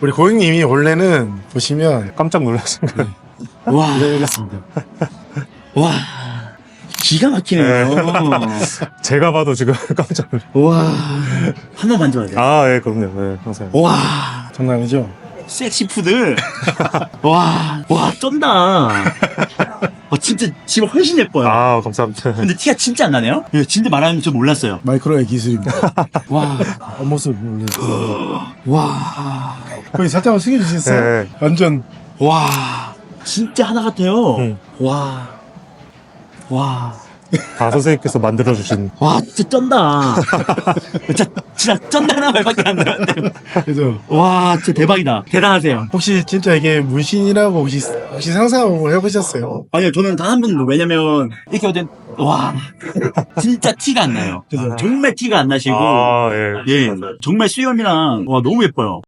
우리 고객님이 원래는 보시면 깜짝 놀라신 거예요. 와, 이렇습니다. 와, 기가 막히네요. 제가 봐도 지금 깜짝 놀랐어요. 와, 한 번 만져야 돼. 아, 예, 그럼요. 네, 항상. 와, 장난 아니죠? 섹시 푸드. 와, 와, 쩐다. 와, 진짜 지금 훨씬 예뻐요. 아, 감사합니다. 근데 티가 진짜 안 나네요? 예, 진짜 말하는 줄 몰랐어요. 마이크로의 기술입니다. 와, 앞모습 올려주세요. 와, 거기 살짝만 숙여주시겠어요? 네. 완전 와, 진짜 하나 같아요. 응. 와, 와, 다 선생님께서 만들어주신. 와, 진짜 쩐다. 진짜, 진짜 쩐다는 말밖에 안 나는데. 그래서 와, 진짜 대박이다. 대단하세요. 혹시 진짜 이게 문신이라고 혹시 혹시 상상을 해보셨어요? 아니요, 저는 단 한 번도, 왜냐면, 이렇게 어든, 와, 진짜 티가 안 나요. 그래서 정말 티가 안 나시고, 아, 예. 예, 정말 수염이랑, 와, 너무 예뻐요.